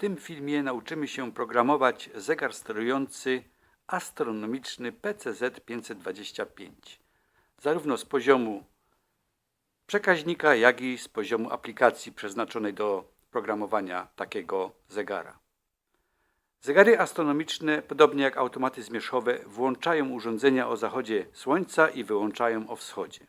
tym filmie nauczymy się programować zegar sterujący astronomiczny PCZ 525, zarówno z poziomu przekaźnika, jak i z poziomu aplikacji przeznaczonej do programowania takiego zegara. Zegary astronomiczne, podobnie jak automaty zmierzchowe, włączają urządzenia o zachodzie słońca i wyłączają o wschodzie.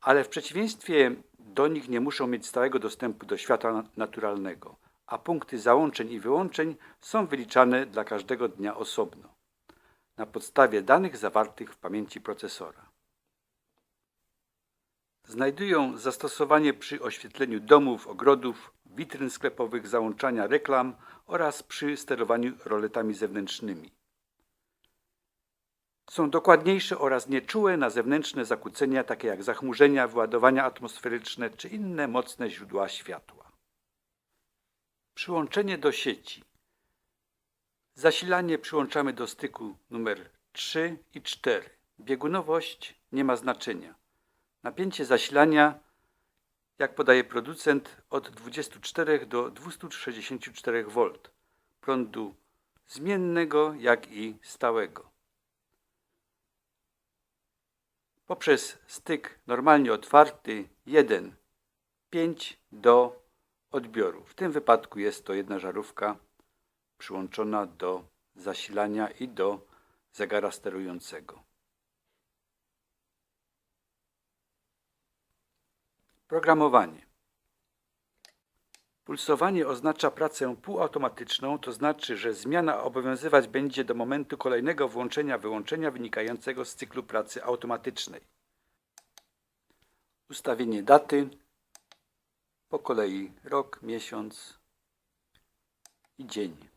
Ale w przeciwieństwie do nich nie muszą mieć stałego dostępu do światła na- naturalnego, a punkty załączeń i wyłączeń są wyliczane dla każdego dnia osobno, na podstawie danych zawartych w pamięci procesora. Znajdują zastosowanie przy oświetleniu domów, ogrodów, witryn sklepowych, załączania reklam oraz przy sterowaniu roletami zewnętrznymi. Są dokładniejsze oraz nieczułe na zewnętrzne zakłócenia, takie jak zachmurzenia, wyładowania atmosferyczne czy inne mocne źródła światła. Przyłączenie do sieci. Zasilanie przyłączamy do styku numer 3 i 4. Biegunowość nie ma znaczenia. Napięcie zasilania, jak podaje producent, od 24 do 264 V prądu zmiennego, jak i stałego. Poprzez styk normalnie otwarty 1, 5 do odbioru. W tym wypadku jest to jedna żarówka przyłączona do zasilania i do zegara sterującego. Programowanie. Pulsowanie oznacza pracę półautomatyczną, to znaczy, że zmiana obowiązywać będzie do momentu kolejnego włączenia-wyłączenia wynikającego z cyklu pracy automatycznej. Ustawienie daty po kolei rok, miesiąc i dzień.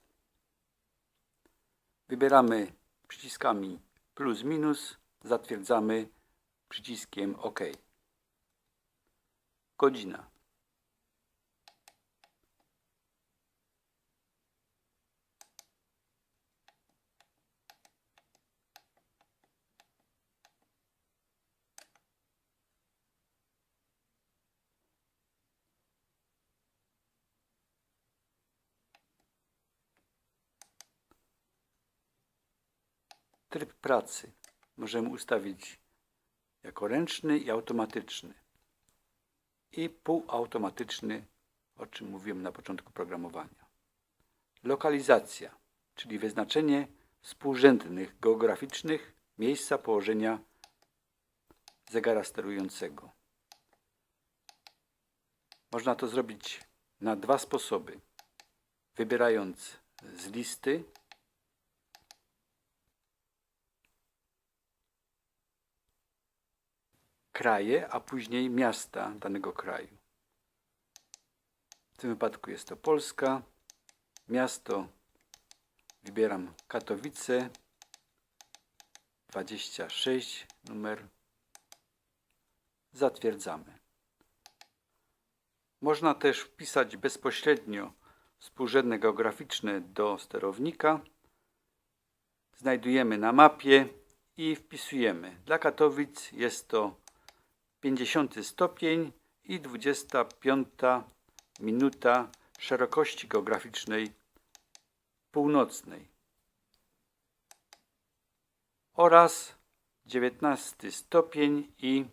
Wybieramy przyciskami plus minus, zatwierdzamy przyciskiem OK. Godzina. Tryb pracy możemy ustawić jako ręczny i automatyczny i półautomatyczny, o czym mówiłem na początku programowania. Lokalizacja, czyli wyznaczenie współrzędnych geograficznych miejsca położenia zegara sterującego. Można to zrobić na dwa sposoby. Wybierając z listy kraje, a później miasta danego kraju. W tym wypadku jest to Polska. Miasto wybieram Katowice 26 numer. Zatwierdzamy. Można też wpisać bezpośrednio współrzędne geograficzne do sterownika. Znajdujemy na mapie i wpisujemy. Dla Katowic jest to 50 stopień i 25 minuta szerokości geograficznej północnej oraz 19 stopień i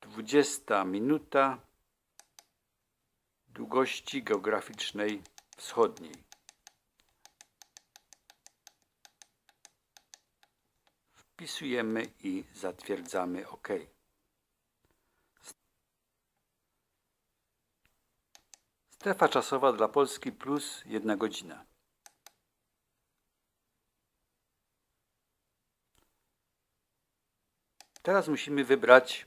20 minuta długości geograficznej wschodniej. Wpisujemy i zatwierdzamy OK. Strefa czasowa dla Polski plus 1 godzina. Teraz musimy wybrać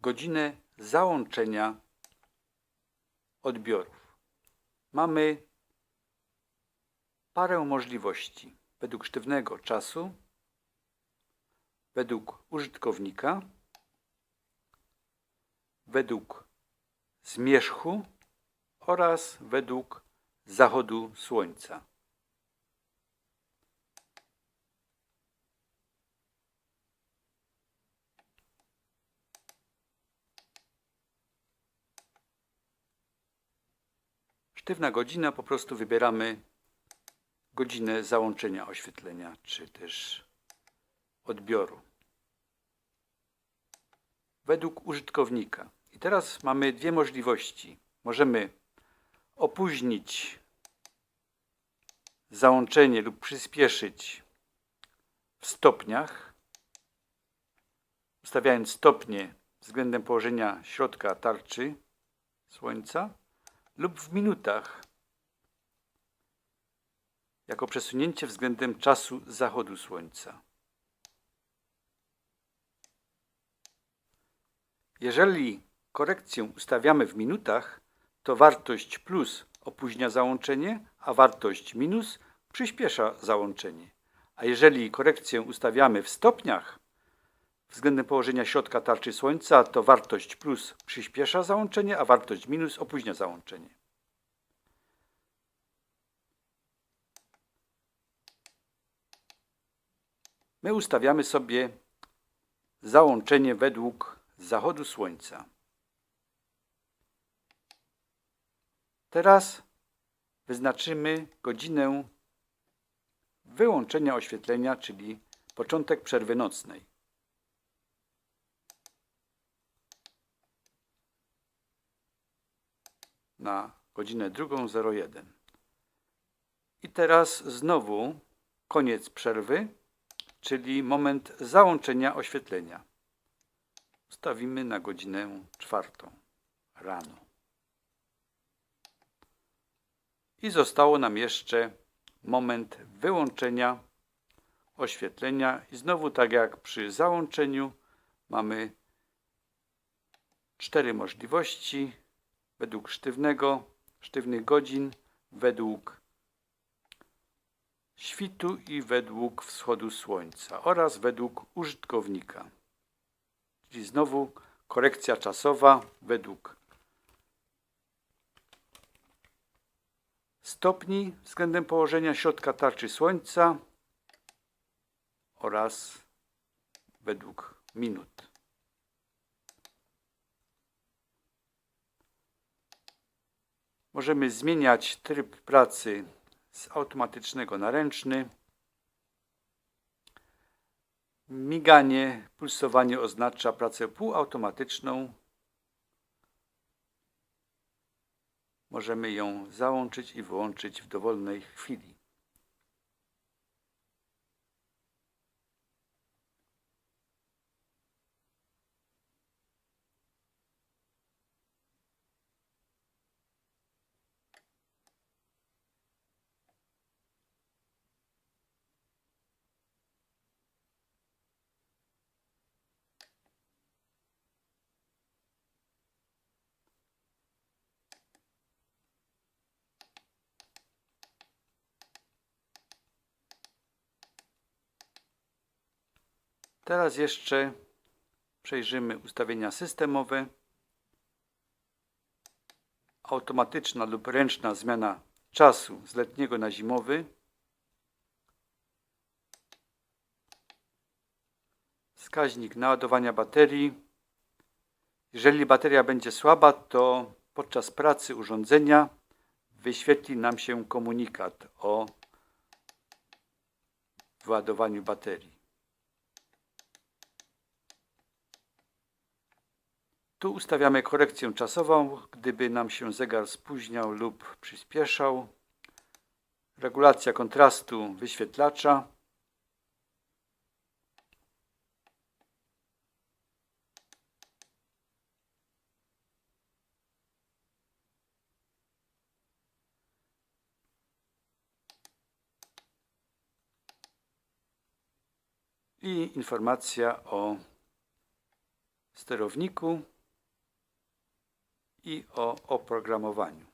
godzinę załączenia odbiorów. Mamy parę możliwości według sztywnego czasu, według użytkownika, według zmierzchu oraz według zachodu słońca. Sztywna godzina, po prostu wybieramy godzinę załączenia oświetlenia, czy też odbioru. Według użytkownika. I teraz mamy dwie możliwości. Możemy opóźnić załączenie lub przyspieszyć w stopniach, ustawiając stopnie względem położenia środka tarczy słońca lub w minutach jako przesunięcie względem czasu zachodu słońca. Jeżeli korekcję ustawiamy w minutach, to wartość plus opóźnia załączenie, a wartość minus przyspiesza załączenie. A jeżeli korekcję ustawiamy w stopniach względem położenia środka tarczy słońca, to wartość plus przyspiesza załączenie, a wartość minus opóźnia załączenie. My ustawiamy sobie załączenie według zachodu słońca. Teraz wyznaczymy godzinę wyłączenia oświetlenia, czyli początek przerwy nocnej. Na godzinę 2.01. I teraz znowu koniec przerwy, czyli moment załączenia oświetlenia. Ustawimy na godzinę czwartą rano. I zostało nam jeszcze moment wyłączenia oświetlenia i znowu tak jak przy załączeniu mamy cztery możliwości według sztywnego, sztywnych godzin, według świtu i według wschodu słońca oraz według użytkownika. Czyli znowu korekcja czasowa według stopni względem położenia środka tarczy słońca oraz według minut. Możemy zmieniać tryb pracy z automatycznego na ręczny. Miganie, pulsowanie oznacza pracę półautomatyczną. Możemy ją załączyć i wyłączyć w dowolnej chwili. Teraz jeszcze przejrzymy ustawienia systemowe. Automatyczna lub ręczna zmiana czasu z letniego na zimowy. Wskaźnik naładowania baterii. Jeżeli bateria będzie słaba, to podczas pracy urządzenia wyświetli nam się komunikat o wyładowaniu baterii. Tu ustawiamy korekcję czasową, gdyby nam się zegar spóźniał lub przyspieszał. Regulacja kontrastu wyświetlacza. I informacja o sterowniku i o oprogramowaniu.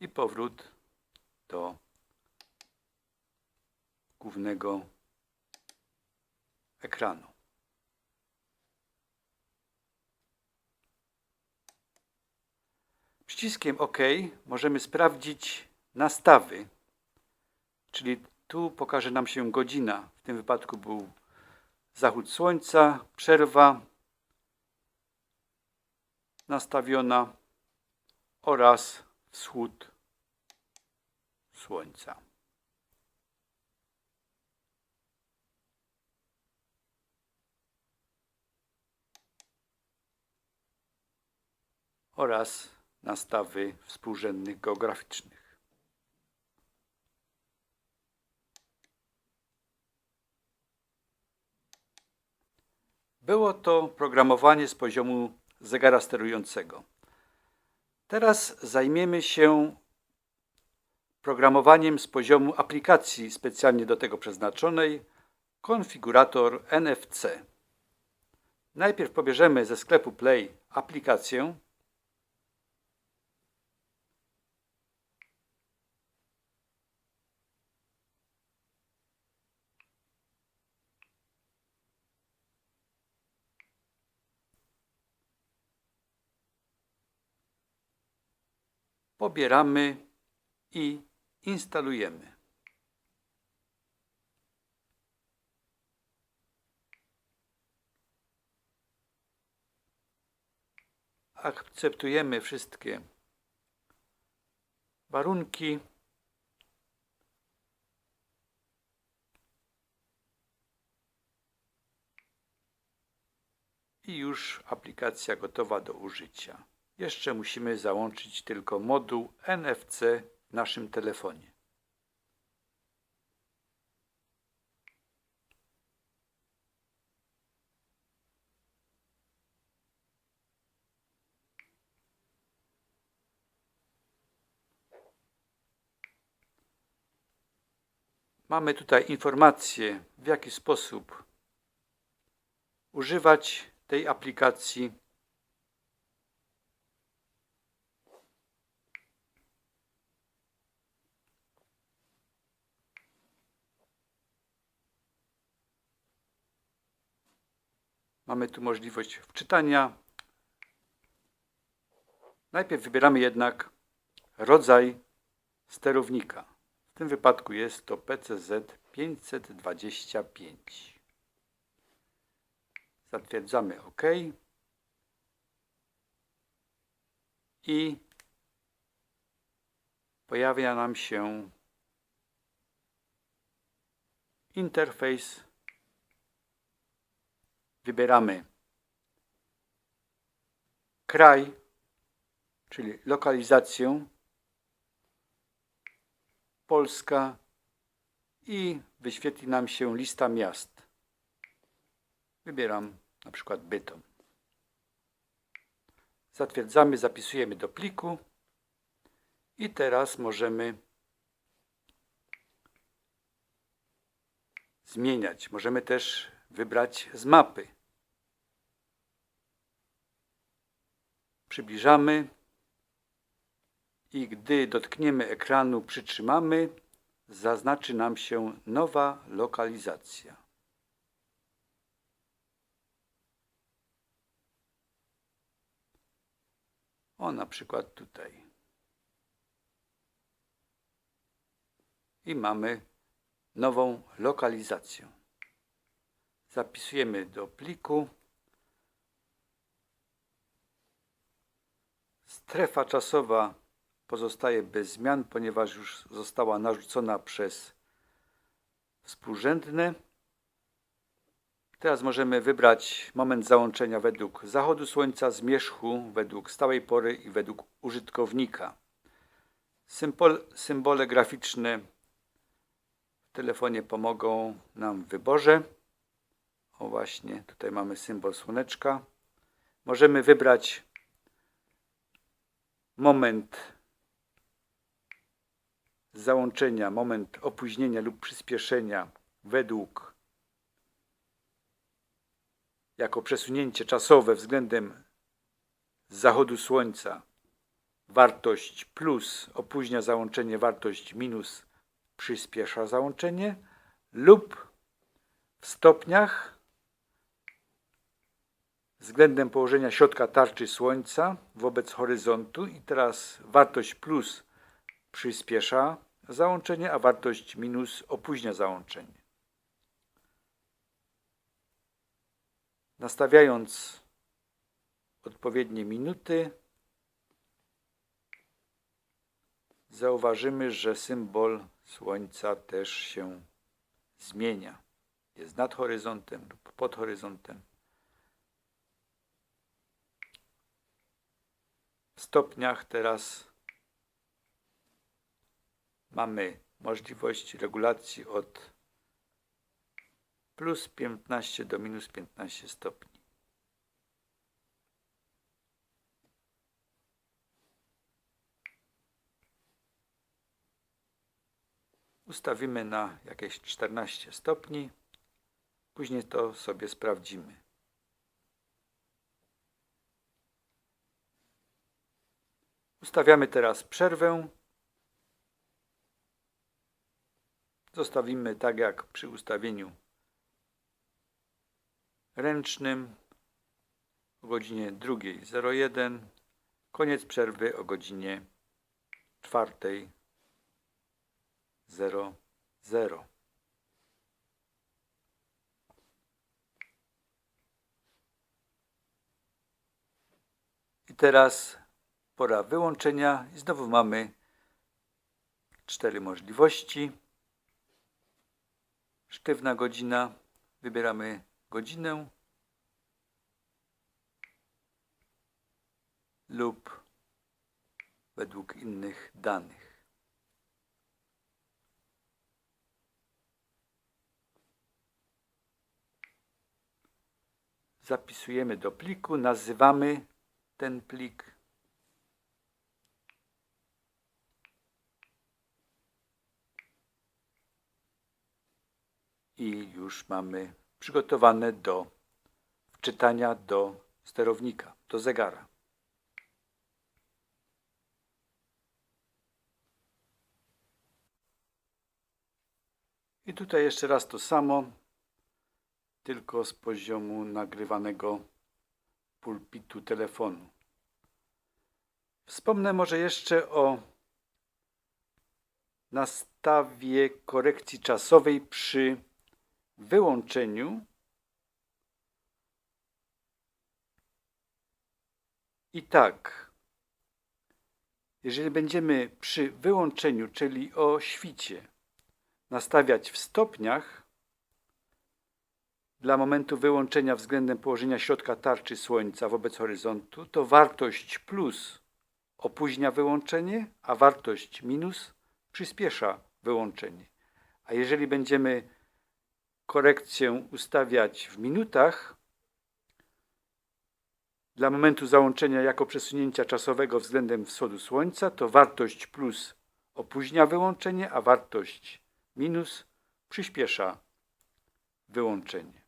I powrót do głównego ekranu. Przyciskiem OK możemy sprawdzić nastawy, czyli tu pokaże nam się godzina. W tym wypadku był zachód słońca, przerwa, nastawiona oraz wschód słońca. oraz nastawy współrzędnych geograficznych. Było to programowanie z poziomu zegara sterującego. Teraz zajmiemy się programowaniem z poziomu aplikacji specjalnie do tego przeznaczonej konfigurator NFC. Najpierw pobierzemy ze sklepu Play aplikację pobieramy i instalujemy. Akceptujemy wszystkie warunki. I już aplikacja gotowa do użycia. Jeszcze musimy załączyć tylko moduł NFC w naszym telefonie. Mamy tutaj informację, w jaki sposób używać tej aplikacji Mamy tu możliwość wczytania. Najpierw wybieramy jednak rodzaj sterownika. W tym wypadku jest to PCZ 525. Zatwierdzamy OK. I pojawia nam się interfejs wybieramy kraj, czyli lokalizację Polska i wyświetli nam się lista miast. Wybieram na przykład Bytom. Zatwierdzamy, zapisujemy do pliku i teraz możemy zmieniać. Możemy też wybrać z mapy. Przybliżamy i gdy dotkniemy ekranu, przytrzymamy, zaznaczy nam się nowa lokalizacja. O, na przykład tutaj. I mamy nową lokalizację. Zapisujemy do pliku. Strefa czasowa pozostaje bez zmian, ponieważ już została narzucona przez współrzędne. Teraz możemy wybrać moment załączenia według zachodu słońca, zmierzchu, według stałej pory i według użytkownika. Symbol, symbole graficzne w telefonie pomogą nam w wyborze. O właśnie, tutaj mamy symbol słoneczka. Możemy wybrać moment załączenia, moment opóźnienia lub przyspieszenia według jako przesunięcie czasowe względem zachodu słońca wartość plus opóźnia załączenie, wartość minus przyspiesza załączenie lub w stopniach względem położenia środka tarczy Słońca wobec horyzontu i teraz wartość plus przyspiesza załączenie, a wartość minus opóźnia załączenie. Nastawiając odpowiednie minuty, zauważymy, że symbol Słońca też się zmienia. Jest nad horyzontem lub pod horyzontem. Stopniach teraz mamy możliwość regulacji od plus 15 do minus 15 stopni. Ustawimy na jakieś 14 stopni. Później to sobie sprawdzimy. Ustawiamy teraz przerwę. Zostawimy tak jak przy ustawieniu ręcznym o godzinie 2.01. Koniec przerwy o godzinie 4.00. I teraz pora wyłączenia i znowu mamy cztery możliwości. Sztywna godzina. Wybieramy godzinę lub według innych danych. Zapisujemy do pliku, nazywamy ten plik. I już mamy przygotowane do wczytania do sterownika, do zegara. I tutaj jeszcze raz to samo, tylko z poziomu nagrywanego pulpitu telefonu. Wspomnę może jeszcze o nastawie korekcji czasowej przy wyłączeniu i tak, jeżeli będziemy przy wyłączeniu, czyli o świcie, nastawiać w stopniach dla momentu wyłączenia względem położenia środka tarczy Słońca wobec horyzontu, to wartość plus opóźnia wyłączenie, a wartość minus przyspiesza wyłączenie. A jeżeli będziemy korekcję ustawiać w minutach, dla momentu załączenia jako przesunięcia czasowego względem wschodu Słońca, to wartość plus opóźnia wyłączenie, a wartość minus przyspiesza wyłączenie.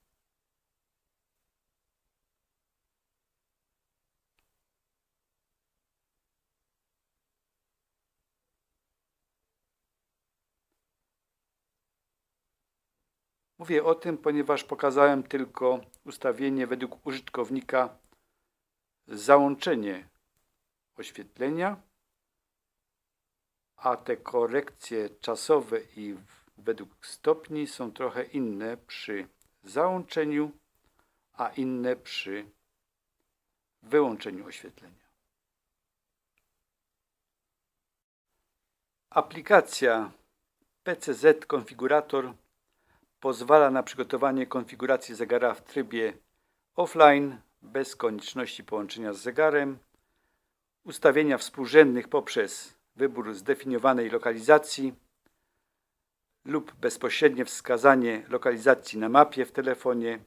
Mówię o tym, ponieważ pokazałem tylko ustawienie według użytkownika załączenie oświetlenia, a te korekcje czasowe i według stopni są trochę inne przy załączeniu, a inne przy wyłączeniu oświetlenia. Aplikacja PCZ Konfigurator pozwala na przygotowanie konfiguracji zegara w trybie offline bez konieczności połączenia z zegarem, ustawienia współrzędnych poprzez wybór zdefiniowanej lokalizacji lub bezpośrednie wskazanie lokalizacji na mapie w telefonie,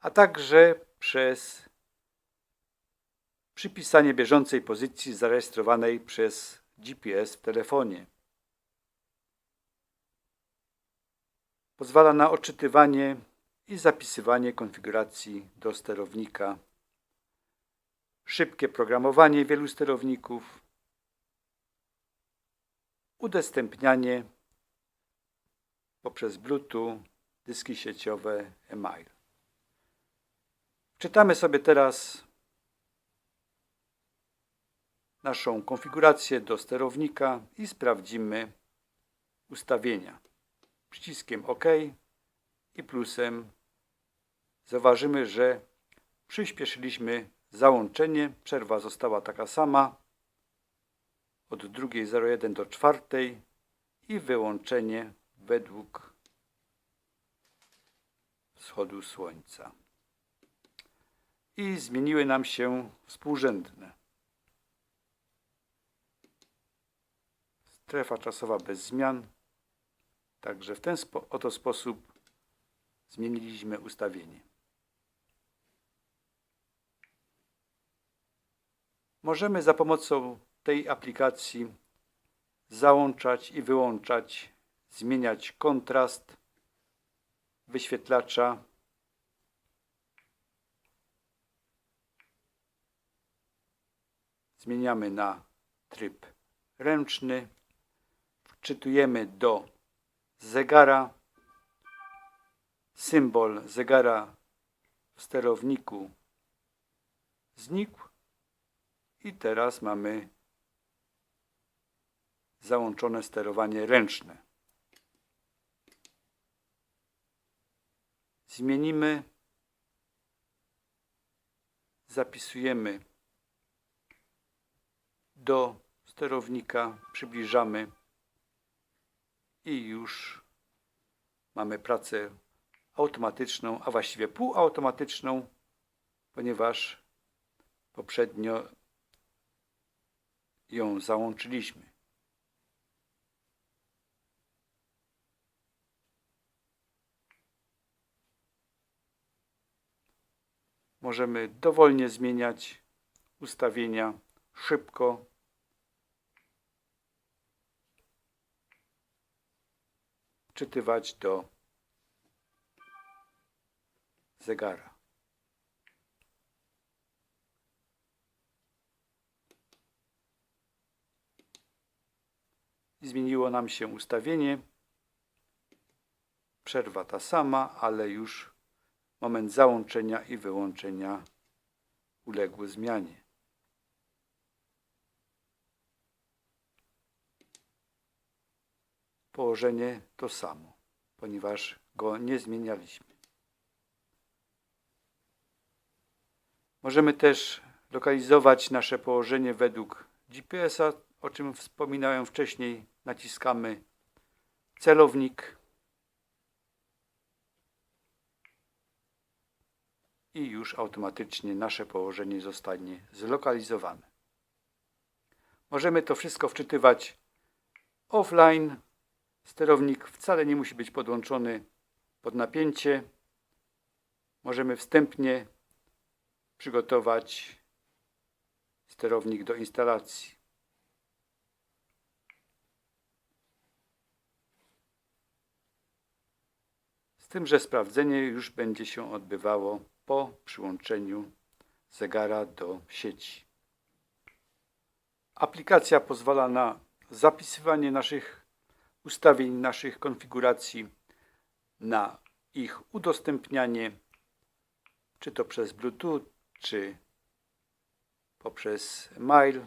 a także przez przypisanie bieżącej pozycji zarejestrowanej przez GPS w telefonie. Pozwala na odczytywanie i zapisywanie konfiguracji do sterownika, szybkie programowanie wielu sterowników, udostępnianie poprzez Bluetooth, dyski sieciowe, e-mail. Czytamy sobie teraz naszą konfigurację do sterownika i sprawdzimy ustawienia. Przyciskiem OK i plusem zauważymy, że przyspieszyliśmy załączenie. Przerwa została taka sama od 2.01 do 4 i wyłączenie według wschodu słońca. I zmieniły nam się współrzędne. Strefa czasowa bez zmian. Także w ten spo- oto sposób zmieniliśmy ustawienie. Możemy za pomocą tej aplikacji załączać i wyłączać, zmieniać kontrast wyświetlacza. Zmieniamy na tryb ręczny. Wczytujemy do zegara. Symbol zegara w sterowniku znikł. I teraz mamy załączone sterowanie ręczne. Zmienimy, zapisujemy do sterownika, przybliżamy i już mamy pracę automatyczną, a właściwie półautomatyczną, ponieważ poprzednio ją załączyliśmy. Możemy dowolnie zmieniać ustawienia szybko. Czytywać do zegara. I zmieniło nam się ustawienie. Przerwa ta sama, ale już moment załączenia i wyłączenia uległy zmianie. Położenie to samo, ponieważ go nie zmienialiśmy. Możemy też lokalizować nasze położenie według GPS-a, o czym wspominałem wcześniej. Naciskamy celownik i już automatycznie nasze położenie zostanie zlokalizowane. Możemy to wszystko wczytywać offline. Sterownik wcale nie musi być podłączony pod napięcie. Możemy wstępnie przygotować sterownik do instalacji. Z tym, że sprawdzenie już będzie się odbywało po przyłączeniu zegara do sieci. Aplikacja pozwala na zapisywanie naszych ustawień, naszych konfiguracji, na ich udostępnianie, czy to przez Bluetooth, czy poprzez mail.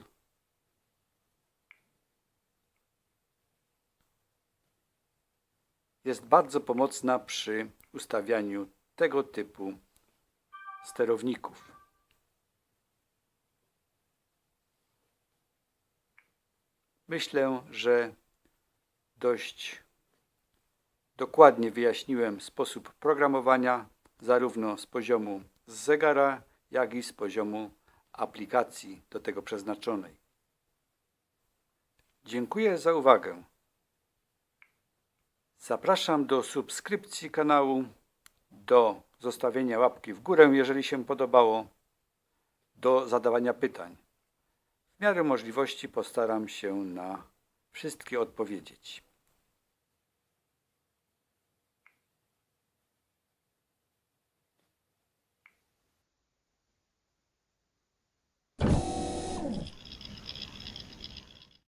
Jest bardzo pomocna przy ustawianiu tego typu sterowników. Myślę, że dość dokładnie wyjaśniłem sposób programowania, zarówno z poziomu zegara, jak i z poziomu aplikacji do tego przeznaczonej. Dziękuję za uwagę. Zapraszam do subskrypcji kanału, do zostawienia łapki w górę, jeżeli się podobało, do zadawania pytań. W miarę możliwości postaram się na wszystkie odpowiedzieć.